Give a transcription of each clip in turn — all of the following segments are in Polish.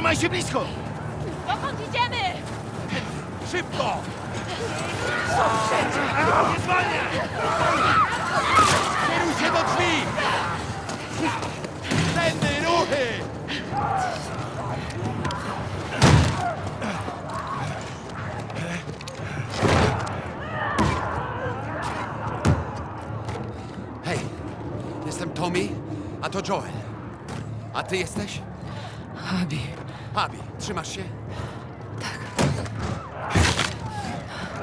Trzymaj się blisko! Dokąd idziemy? Szybko! Nie zwalniaj! Kieruj się do drzwi! Tędy, ruchy! Hej, jestem Tommy, a to Joel. A ty jesteś? Abi, Abi, trzymasz się?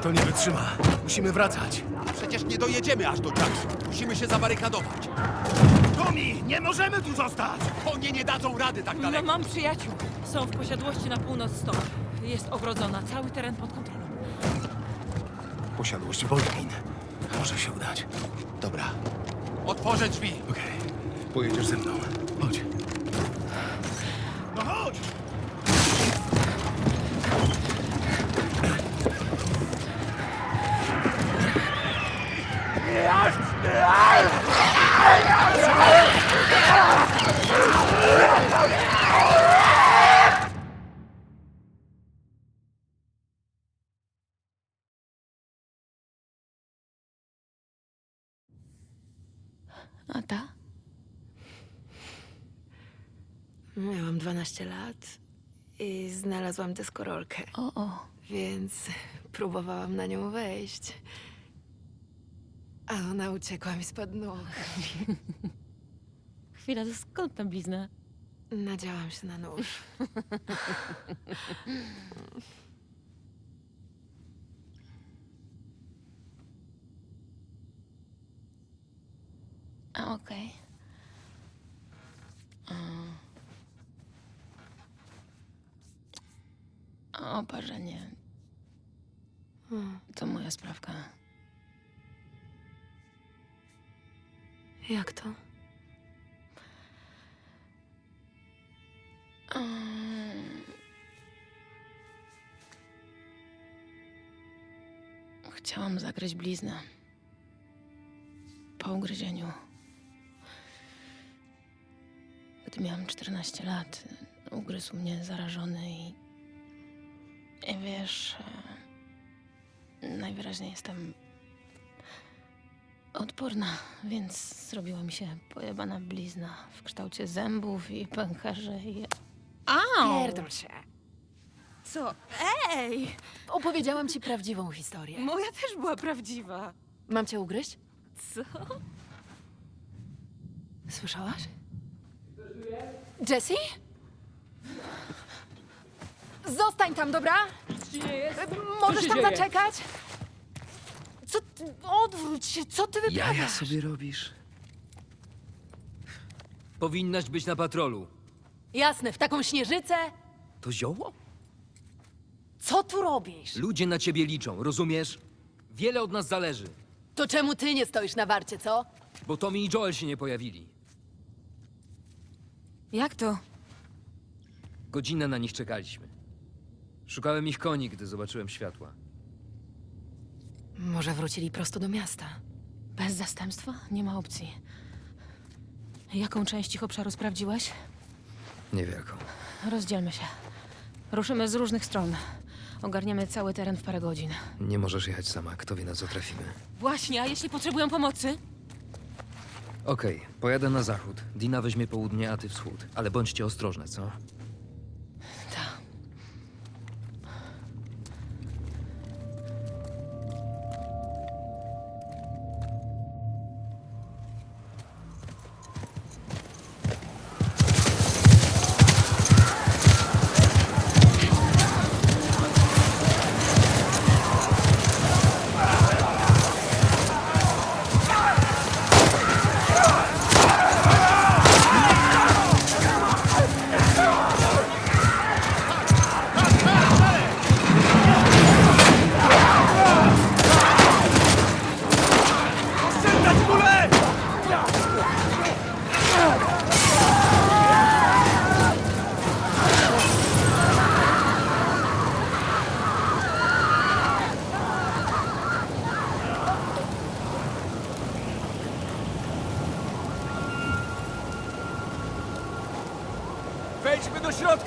To nie wytrzyma. Musimy wracać. Przecież nie dojedziemy aż do Jackson. Musimy się zabarykadować. Tommy, nie możemy tu zostać! Konie nie dadzą rady tak No daleko. mam przyjaciół. Są w posiadłości na północ stąd. Jest ogrodzona, cały teren pod kontrolą. Posiadłość Baldwin. Może się udać. Dobra. Otworzę drzwi. Okej. Pojedziesz ze mną. A ta? miałam 12 lat i znalazłam deskorolkę, O, o. więc próbowałam na nią wejść. A ona uciekła mi spod nóg. Chwila, to skąd ta blizna? Nadziałam się na nóż. A, okej. O, parzenie. To moja sprawka. Jak to? Mm. Chciałam zakryć bliznę. Po ugryzieniu. Gdy miałam 14 lat, ugryzł mnie zarażony i. I wiesz. e, Najwyraźniej jestem. Odporna, więc zrobiła mi się pojebana blizna w kształcie zębów i pęcherze i. Au! Pierdol się. Co? Ej! Opowiedziałam ci prawdziwą historię. Moja też była prawdziwa. Mam cię ugryźć? Co? Słyszałaś? Jessie? Zostań tam, dobra? Możesz tam dzieje? zaczekać? Co ty, odwróć się, co ty wyprawiasz? Jaja sobie robisz? Powinnaś być na patrolu. Jasne, w taką śnieżycę? To zioło? Co tu robisz? Ludzie na ciebie liczą, rozumiesz? Wiele od nas zależy, To czemu ty nie stoisz na warcie, co? bo Tommy i Joel się nie pojawili. Jak to? Godzinę na nich czekaliśmy. Szukałem ich koni, gdy zobaczyłem światła. Może wrócili prosto do miasta. Bez zastępstwa? Nie ma opcji. Jaką część ich obszaru sprawdziłeś? Niewielką. Rozdzielmy się. Ruszymy z różnych stron. Ogarniemy cały teren w parę godzin. Nie możesz jechać sama, kto wie na co trafimy. Właśnie, a jeśli potrzebują pomocy? Okej, pojadę na zachód. Dina weźmie południe, a ty wschód. Ale bądźcie ostrożne, co?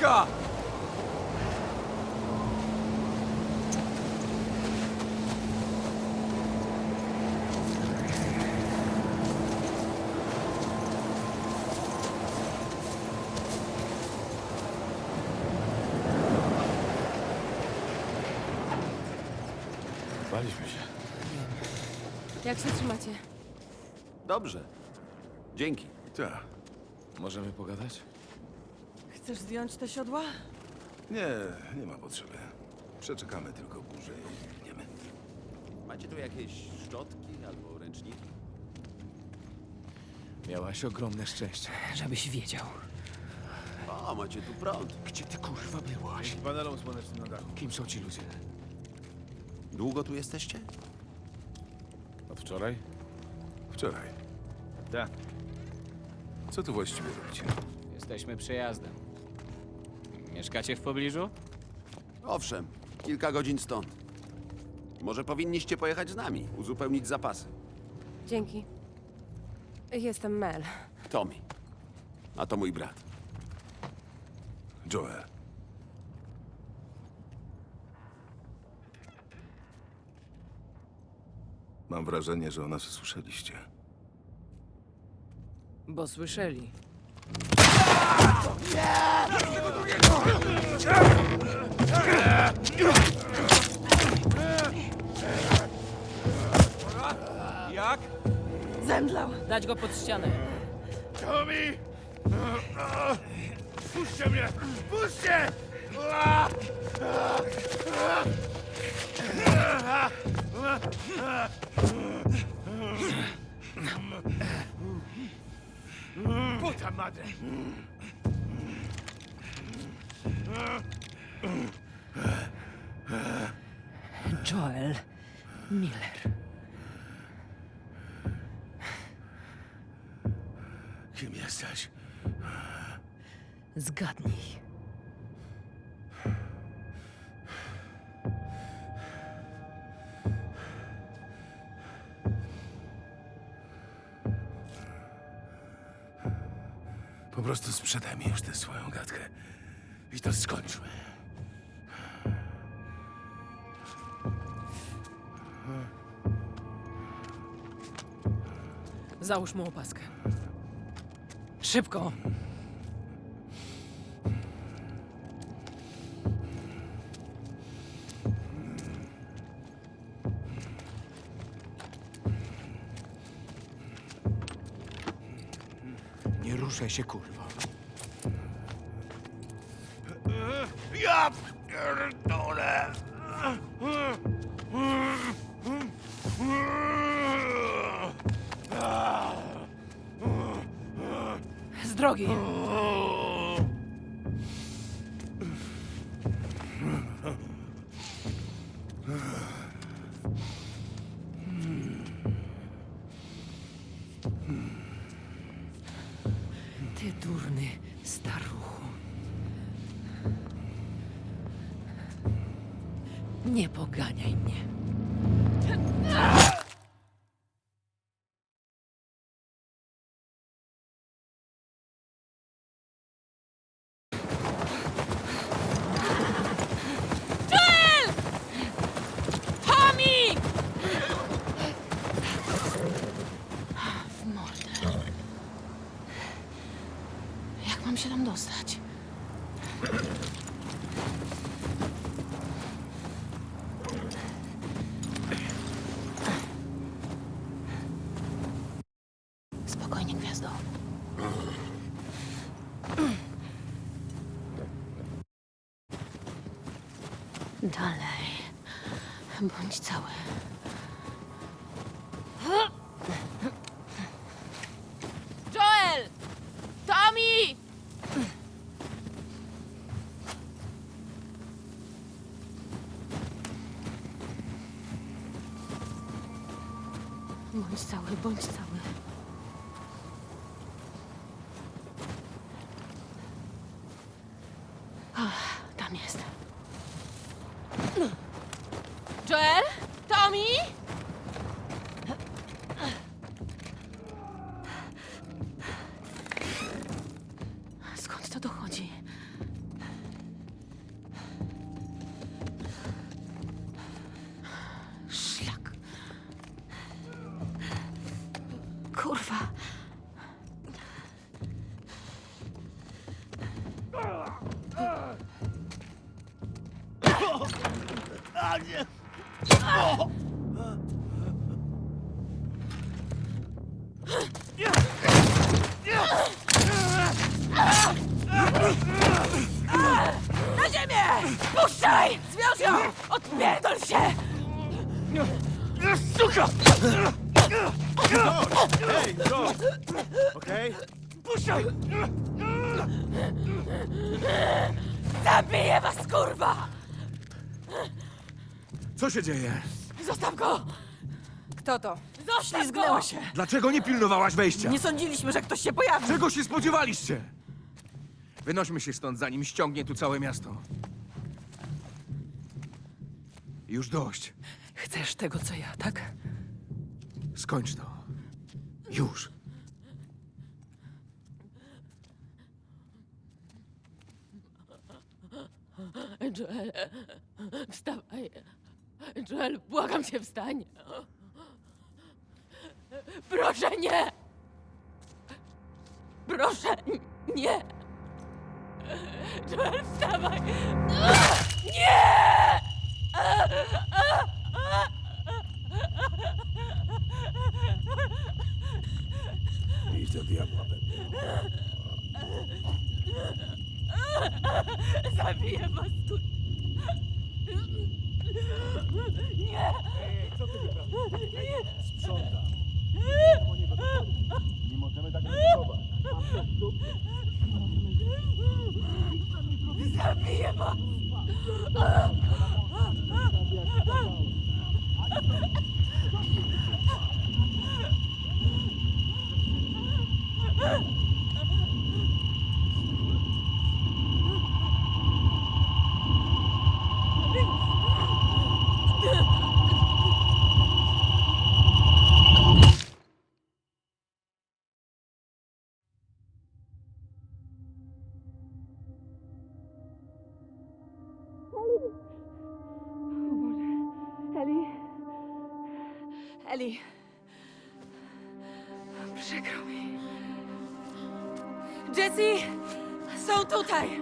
Wódka! Baliśmy się. Jak się trzymacie? Dobrze. Dzięki. Tak. Możemy pogadać? Chcesz zdjąć te siodła? Nie, nie ma potrzeby. Przeczekamy tylko burzę i biegniemy. Macie tu jakieś szczotki albo ręczniki? Miałaś ogromne szczęście. Żebyś wiedział. O, macie tu prąd. Gdzie ty kurwa byłaś? Panelą słonecznym na dachu. Kim są ci ludzie? Długo tu jesteście? Od wczoraj? Wczoraj. Tak. Co tu właściwie robicie? Jesteśmy przejazdem. Mieszkacie w pobliżu? Owszem, kilka godzin stąd. Może powinniście pojechać z nami, uzupełnić zapasy. Dzięki. Jestem Mel. Tommy. A to mój brat. Joel. Mam wrażenie, że o nas słyszeliście. Bo słyszeli. Zemdlał! Dać go pod ścianę. Tommy! Puśćcie mnie! Puśćcie! Puta madre! Joel Miller. Jesteś? Zgadnij. Po prostu sprzedaj mi już tę swoją gadkę. I to skończmy. Załóż mu opaskę. Szybko! Nie ruszaj się, kurwa. Ja pierdolę! Nie poganiaj mnie. Tommy! W mordę. Jak mam się tam dostać? Spokojnie, gwiazdo. Dalej. Bądź cały. Joel! Tommy! Bądź cały, bądź cały. Kurwa. Okej? Puszczaj! Zabiję was, kurwa! Co się dzieje? Zostaw go! Kto to? Go! się. Dlaczego nie pilnowałaś wejścia? Nie sądziliśmy, że ktoś się pojawi. Czego się spodziewaliście? Wynośmy się stąd, zanim ściągnie tu całe miasto. Już dość. Chcesz tego, co ja, tak? Skończ to. Już. Joel, wstawaj. Joel, błagam cię, wstań. Proszę, nie! Proszę, nie! Joel, wstawaj! Nie! Idź do diabła. Zabiję was tu! Nie! Zabiję Eli. Przykro mi. Jessie! Są tutaj!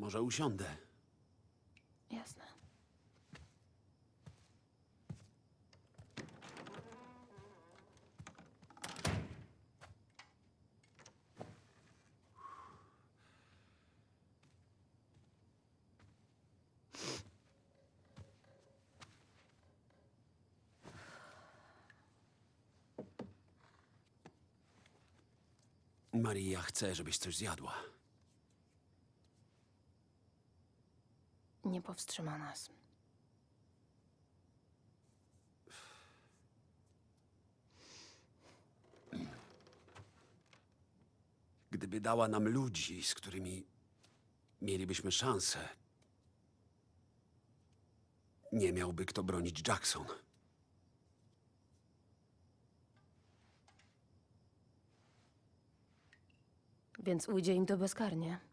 Może usiądę. Jasne. Maria chce, żebyś coś zjadła. Nie powstrzyma nas. Gdyby dała nam ludzi, z którymi mielibyśmy szansę, nie miałby kto bronić Jackson. Więc ujdzie im to bezkarnie.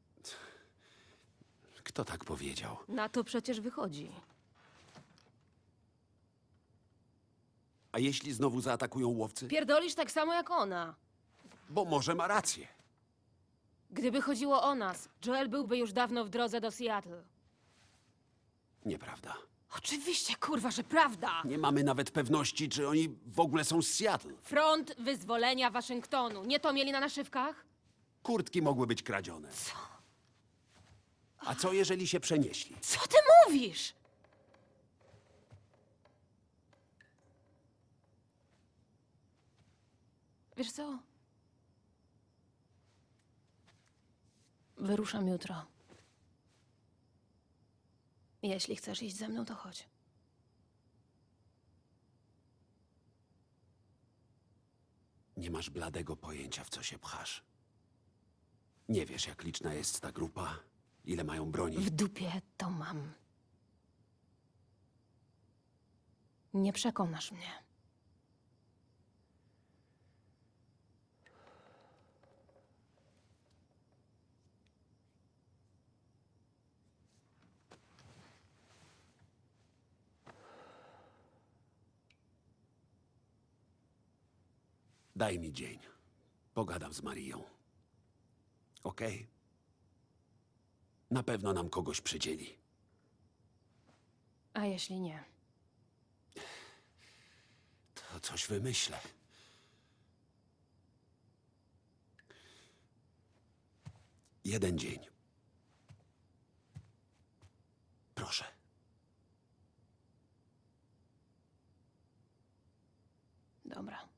Kto tak powiedział? Na to przecież wychodzi. A jeśli znowu zaatakują łowcy? Pierdolisz tak samo jak ona. Bo może ma rację. Gdyby chodziło o nas, Joel byłby już dawno w drodze do Seattle. Nieprawda. Oczywiście, kurwa, że prawda! Nie mamy nawet pewności, czy oni w ogóle są z Seattle. Front Wyzwolenia Waszyngtonu. Nie to mieli na naszywkach? Kurtki mogły być kradzione. Co? A co jeżeli się przenieśli? Co ty mówisz? Wiesz co? Wyruszam jutro. Jeśli chcesz iść ze mną, to chodź. Nie masz bladego pojęcia, w co się pchasz. Nie wiesz, jak liczna jest ta grupa ile mają broni. W dupie to mam. Nie przekonasz mnie. Daj mi dzień. Pogadam z Marią. Okej? Na pewno nam kogoś przydzieli. A jeśli nie? To coś wymyślę. Jeden dzień. Proszę. Dobra.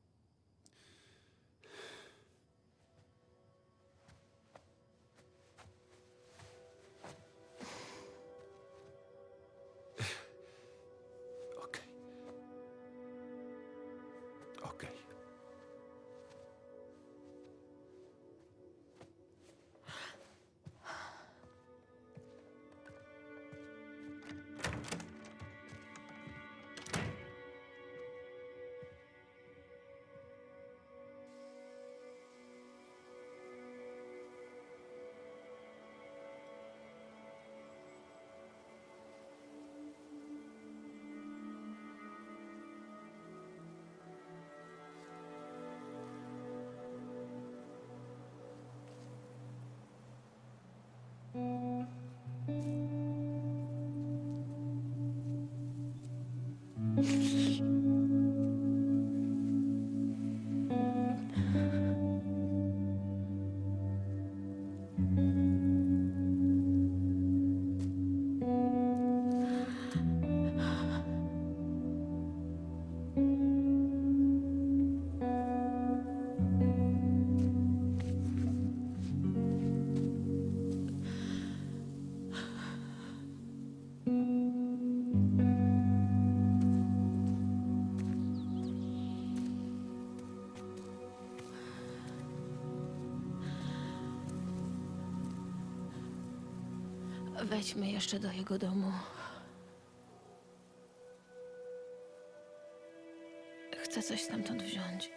Wejdźmy jeszcze do jego domu. Chcę coś stamtąd wziąć.